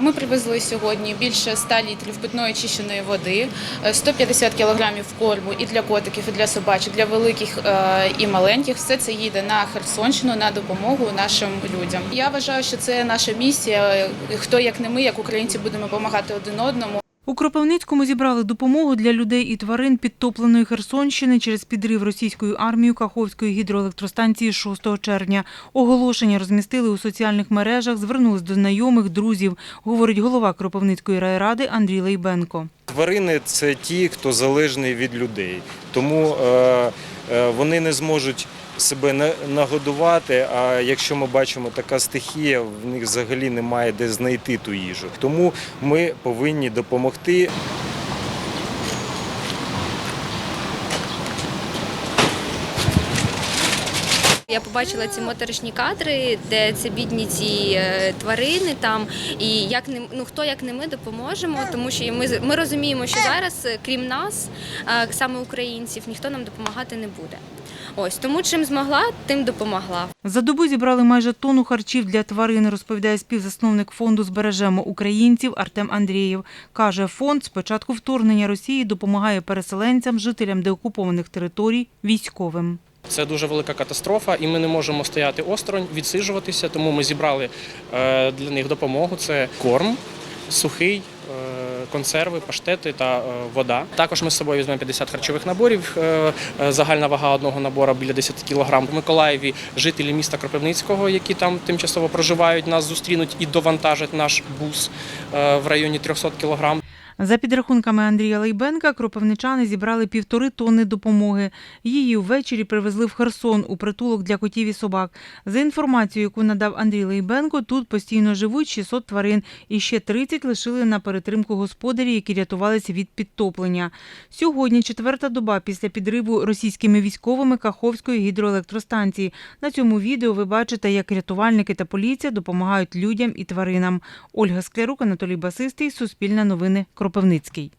Ми привезли сьогодні більше 100 літрів питної очищеної води, е, 150 кілограмів корму і для котиків, і для собачок, для великих е, і маленьких. Все це їде на Херсонщину на допомогу нашим людям. Я вважаю, що це наша місія. Хто як не ми, як українці, будемо допомагати один одному. У Кропивницькому зібрали допомогу для людей і тварин підтопленої Херсонщини через підрив російською армією Каховської гідроелектростанції 6 червня. Оголошення розмістили у соціальних мережах, звернулись до знайомих, друзів, говорить голова Кропивницької райради Андрій Лейбенко. Тварини це ті, хто залежний від людей, тому е, е, вони не зможуть себе на- нагодувати. А якщо ми бачимо така стихія, в них взагалі немає де знайти ту їжу. Тому ми повинні допомогти. Я побачила ці моторошні кадри, де це бідні ці е, тварини там, і як не ну хто як не ми допоможемо, тому що ми ми розуміємо, що зараз, е, крім нас, е, саме українців, ніхто нам допомагати не буде. Ось тому, чим змогла, тим допомогла. За добу зібрали майже тонну харчів для тварин, розповідає співзасновник фонду Збережемо українців Артем Андрієв. Каже, фонд з початку вторгнення Росії допомагає переселенцям, жителям деокупованих територій, військовим. Це дуже велика катастрофа, і ми не можемо стояти осторонь, відсиджуватися. Тому ми зібрали е, для них допомогу. Це корм, сухий, консерви, паштети та е, вода. Також ми з собою візьмемо 50 харчових наборів. е, е, Загальна вага одного набору біля 10 кг. В Миколаєві жителі міста Кропивницького, які там тимчасово проживають, нас зустрінуть і довантажать наш бус в районі 300 кг. За підрахунками Андрія Лейбенка, кропивничани зібрали півтори тонни допомоги. Її ввечері привезли в Херсон у притулок для котів і собак. За інформацією, яку надав Андрій Лейбенко, тут постійно живуть 600 тварин і ще 30 лишили на перетримку господарі, які рятувалися від підтоплення. Сьогодні четверта доба після підриву російськими військовими Каховської гідроелектростанції. На цьому відео ви бачите, як рятувальники та поліція допомагають людям і тваринам. Ольга Склярук, Анатолій Басистий, Суспільне новини, Кропивницький.